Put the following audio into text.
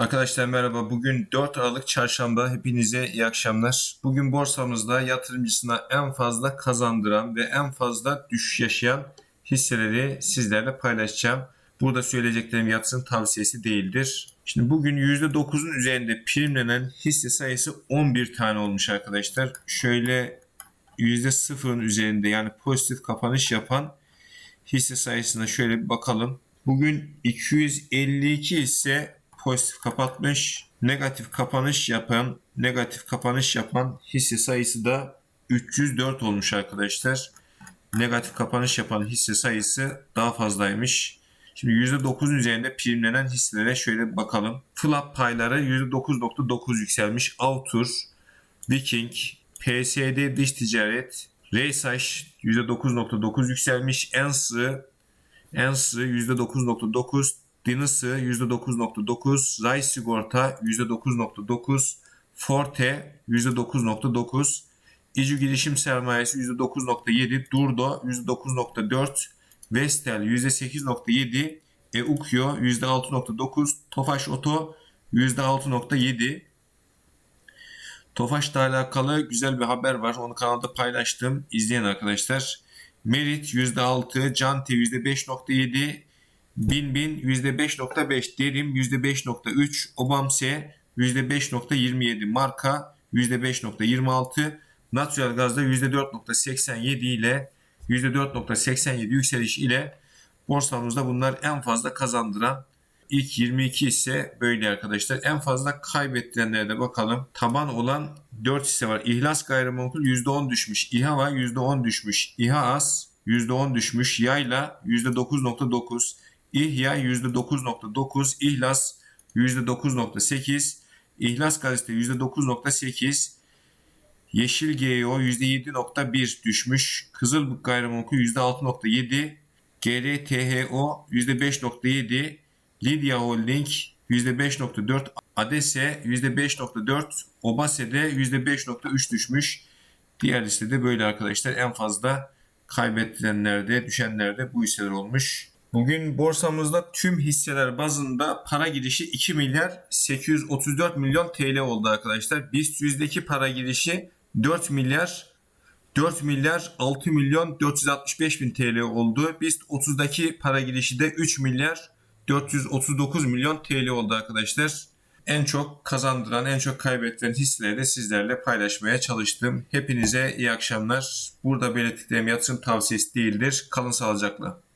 Arkadaşlar merhaba. Bugün 4 Aralık Çarşamba. Hepinize iyi akşamlar. Bugün borsamızda yatırımcısına en fazla kazandıran ve en fazla düşüş yaşayan hisseleri sizlerle paylaşacağım. Burada söyleyeceklerim yatırım tavsiyesi değildir. Şimdi bugün %9'un üzerinde primlenen hisse sayısı 11 tane olmuş arkadaşlar. Şöyle %0'ın üzerinde yani pozitif kapanış yapan hisse sayısına şöyle bir bakalım. Bugün 252 hisse pozitif kapatmış. Negatif kapanış yapan, negatif kapanış yapan hisse sayısı da 304 olmuş arkadaşlar. Negatif kapanış yapan hisse sayısı daha fazlaymış. Şimdi %9'un üzerinde primlenen hisselere şöyle bakalım. Flap payları %9.9 yükselmiş. Autur, Viking, PSD Dış Ticaret, Reysaş %9.9 yükselmiş. Ensı, Ensı %9.9, Dinısı %9.9, Ray Sigorta %9.9, Forte %9.9, İcu Girişim Sermayesi %9.7, Durdo %9.4, Vestel %8.7, Eukyo %6.9, Tofaş Oto %6.7. Tofaş'la alakalı güzel bir haber var. Onu kanalda paylaştım. İzleyen arkadaşlar. Merit %6, Canti %5.7, Bin Bin %5.5, Derim %5.3, Obamse %5.27, Marka %5.26, Natural Gaz'da %4.87 ile %4.87 yükseliş ile borsamızda bunlar en fazla kazandıran ilk 22 ise böyle arkadaşlar. En fazla kaybettirenlere de bakalım. Taban olan 4 hisse var. İhlas Gayrimenkul %10 düşmüş. İHA %10 düşmüş. İHAAS %10 düşmüş. Yayla %9.9. İhya %9.9, İhlas %9.8, İhlas Gazete %9.8, Yeşil GEO %7.1 düşmüş, Kızılbık Gayrimenkul %6.7, GRTHO %5.7, Lidya Holding %5.4, Adese %5.4, Obase'de %5.3 düşmüş. Diğer listede böyle arkadaşlar en fazla kaybettirenlerde, düşenlerde bu hisseler olmuş. Bugün borsamızda tüm hisseler bazında para girişi 2 milyar 834 milyon TL oldu arkadaşlar. BIST yüzdeki para girişi 4 milyar 4 milyar 6 milyon 465 bin TL oldu. BIST 30'daki para girişi de 3 milyar 439 milyon TL oldu arkadaşlar. En çok kazandıran, en çok kaybettiren hisseleri de sizlerle paylaşmaya çalıştım. Hepinize iyi akşamlar. Burada belirttiklerim yatırım tavsiyesi değildir. Kalın sağlıcakla.